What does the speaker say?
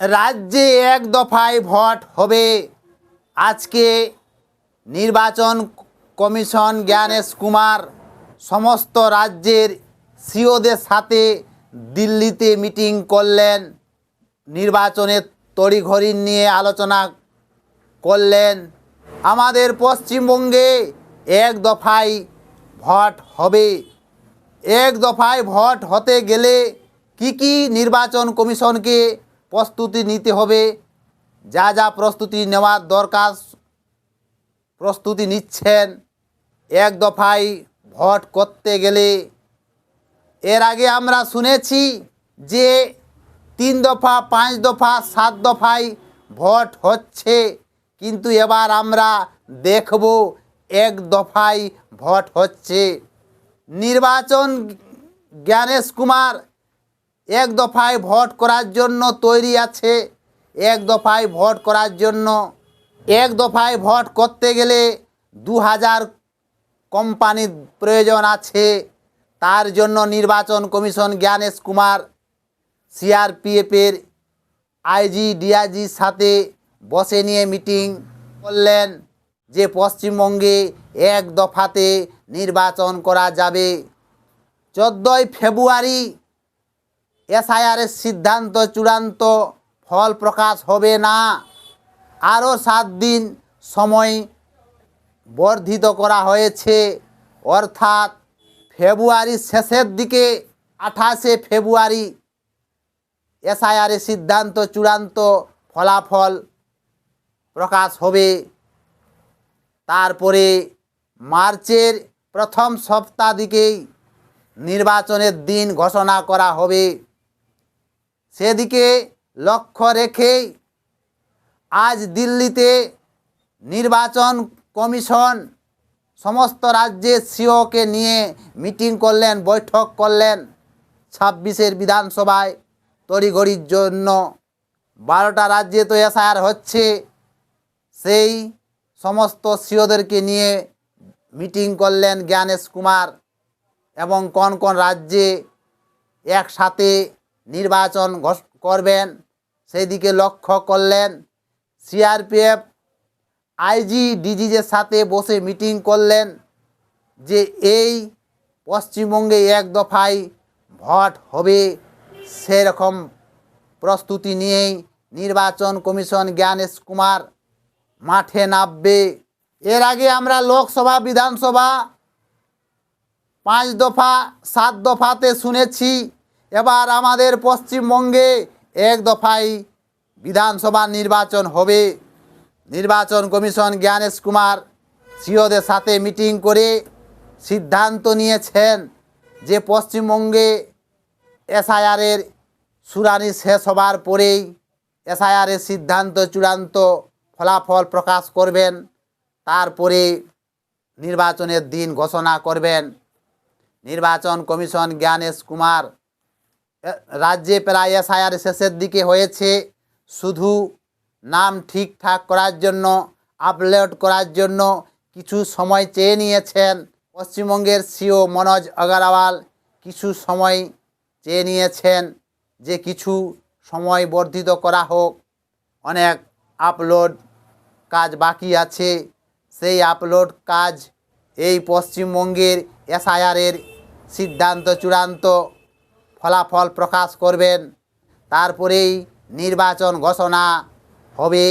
রাজ্যে এক দফায় ভোট হবে। আজকে নির্বাচন কমিশন জ্ঞানেশ কুমার সমস্ত রাজ্যের সিওদের সাথে দিল্লিতে মিটিং করলেন। নির্বাচনের তড়িঘড়ি নিয়ে আলোচনা করলেন। আমাদের পশ্চিমবঙ্গে এক দফায় ভোট হবে। এক দফায় ভোট হতে গেলে কি কি নির্বাচন কমিশনকে প্রস্তুতি নিতে হবে। যা যা প্রস্তুতি নেওয়ার দরকার, প্রস্তুতি নিচ্ছেন। এক দফায় ভোট করতে গেলে এর আগে আমরা শুনেছি যে তিন দফা, পাঁচ দফা, সাত দফায় ভোট হচ্ছে। কিন্তু এবার আমরা দেখব এক দফায় ভোট হচ্ছে। নির্বাচন জ্ঞানেশ কুমার এক দফায় ভোট করার জন্য তৈরি আছে। এক দফায় ভোট করার জন্য। এক দফায় ভোট করতে গেলে দু হাজার কোম্পানির প্রয়োজন আছে। তার জন্য নির্বাচন কমিশন জ্ঞানেশ কুমার, সিআরপিএফের আইজি, ডিআইজির সাথে বসে নিয়ে মিটিং করলেন যে পশ্চিমবঙ্গে এক দফাতে নির্বাচন করা যাবে। চোদ্দোই ফেব্রুয়ারি এসআইআরের সিদ্ধান্ত, চূড়ান্ত ফল প্রকাশ হবে না। আরও সাত দিন সময় বর্ধিত করা হয়েছে। অর্থাৎ ফেব্রুয়ারির শেষের দিকে আঠাশে ফেব্রুয়ারি এসআইআরের সিদ্ধান্ত, চূড়ান্ত ফলাফল প্রকাশ হবে। তারপরে মার্চের প্রথম সপ্তাহ দিকেই নির্বাচনের দিন ঘোষণা করা হবে। সেদিকে লক্ষ্য রেখেই আজ দিল্লিতে নির্বাচন কমিশন সমস্ত রাজ্যের সিওকে নিয়ে মিটিং করলেন, বৈঠক করলেন। ছাব্বিশের বিধানসভায় তড়িঘড়ির জন্য বারোটা রাজ্যে তো এসআর হচ্ছে। সেই সমস্ত সিওদেরকে নিয়ে মিটিং করলেন জ্ঞানেশ কুমার এবং কোন কোন রাজ্যে একসাথে নির্বাচন করবেন সেই দিকে লক্ষ্য করলেন। সিআরপিএফ, আইজি, ডিজিজের সাথে বসে মিটিং করলেন যে এই পশ্চিমবঙ্গে এক দফায় ভোট হবে সেরকম প্রস্তুতি নিয়েই নির্বাচন কমিশন জ্ঞানেশ কুমার মাঠে নামবে। এর আগে আমরা লোকসভা, বিধানসভা পাঁচ দফা, সাত দফাতে শুনেছি এবার আমাদের পশ্চিমবঙ্গে এক দফায় বিধানসভা নির্বাচন হবে। নির্বাচন কমিশন জ্ঞানেশ কুমার সিওদের সাথে মিটিং করে সিদ্ধান্ত নিয়েছেন যে পশ্চিমবঙ্গে এসআইআরের শুনানি শেষ হবার পরেই এসআইআরের সিদ্ধান্ত চূড়ান্ত ফলাফল প্রকাশ করবেন। তারপরে নির্বাচনের দিন ঘোষণা করবেন। নির্বাচন কমিশন জ্ঞানেশ কুমার রাজ্যে প্রায় এসআইআর শেষের দিকে হয়েছে। শুধু নাম ঠিকঠাক করার জন্য, আপলোড করার জন্য কিছু সময় চেয়ে নিয়েছেন পশ্চিমবঙ্গের সিও মনোজ অগারওয়াল। কিছু সময় চেয়ে নিয়েছেন যে কিছু সময় বর্ধিত করা হোক। অনেক আপলোড কাজ বাকি আছে। সেই আপলোড কাজ এই পশ্চিমবঙ্গের এসআইআরের সিদ্ধান্ত চূড়ান্ত ফলাফল প্রকাশ করবেন। তারপরেই নির্বাচন ঘোষণা হবে।